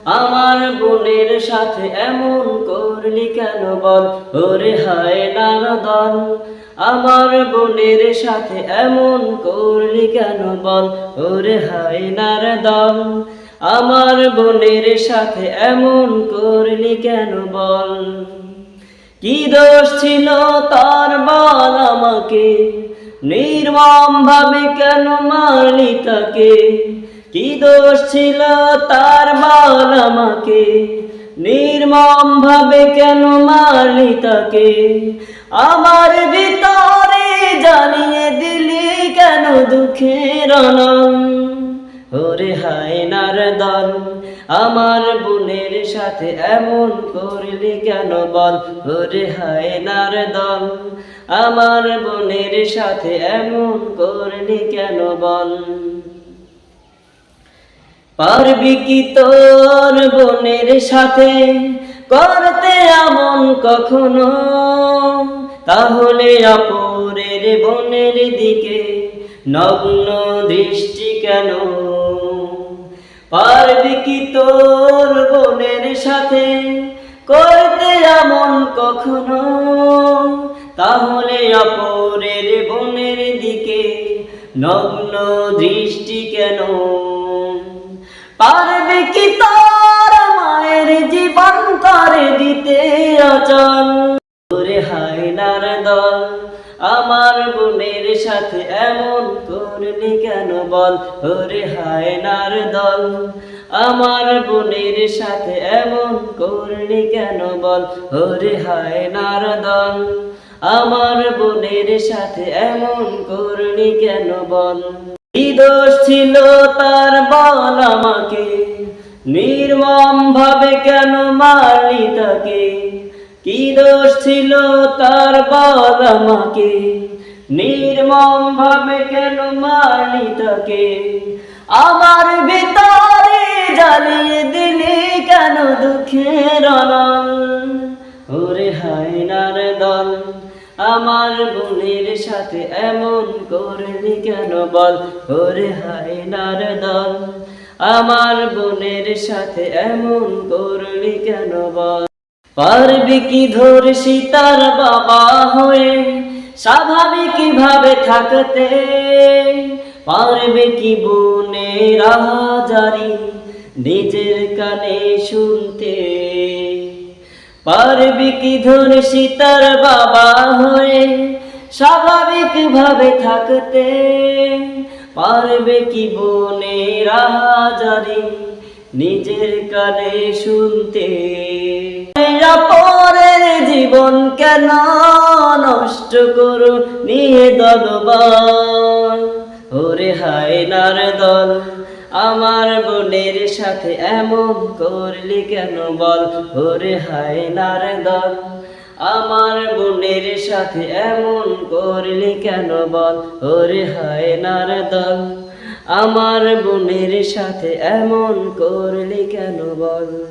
আমার বোনের সাথে এমন করলি কেন বল? ওরে হায় নারদন, আমার বোনের সাথে এমন করলি কেন বল? ওরে হায় নারদন, আমার বোনের সাথে এমন করলি কেন বল? কি দোষ ছিল তার বল আমাকে? নির্মম ভাবে কেন মারলি তাকে? কি দোষ ছিল তার বল আমাকে? নির্মম ভাবে কেন মারলি তাকে? আমার ভিতরে জানিয়ে দিলি কেন দুঃখের অনন্ত ওরে হায় নারদন আমার বোনের সাথে এমন করলি কেন বল? ওরে হায় নারদন আমার বোনের সাথে এমন করলি কেন বল? পারবি কি তোর বোনের সাথে? করতে এমন কখনো? তাহলে অপরের বোনের দিকে নগ্ন দৃষ্টি কেন? পারবি কি তোর বোনের সাথে? করতে এমন কখনো? তাহলে অপরের বোনের দিকে নগ্ন দৃষ্টি কেন? কি তোর মায়ের জীবন করে দিতে অচল ওরে হায়নার দল আমার বোনের সাথে এমন করলি কেন বল? ওরে হায়নার দল আমার বোনের সাথে এমন করলি কেন বল? ওরে হায়নার দল আমার বোনের সাথে এমন করলি কেন বল? কি দোষ ছিল তার বল আমাকে। নির্মম ভাবে কেন মারলি তাকে? কি দোষ ছিল তার বল আমাকে? নির্মম ভাবে কেন মারলি তাকে? আমার ভিতরে জ্বালিয়ে দিলি কেন দুঃখের অনল? ওরে হায়নার দল আমার বোনের সাথে এমন করলি কেন বল? ওরে হায়নার দল, আমার বোনের সাথে এমন করলি কেন বল? পারবি কি ধর সীতার বাবা হয়ে? স্বাভাবিক ভাবে থাকতে পারবে কি বোনের আহাজারি? নিজের কানে শুনতে পারবি কি ধর সীতার বাবা হয়ে? স্বাভাবিক ভাবে থাকতে পারবে কি বোনের আহাজারি নিজের কানে শুনতে? পরের জীবন কেন নষ্ট করো নিয়ে দলবান ওরে হায় নার দল আমার বোনের সাথে এমন করলি কেন বল? ওরে হায় নার দল আমার বোনের সাথে এমন করলি কেন বল? ওরে হায় নার দল আমার বোনের সাথে এমন করলি কেন বল?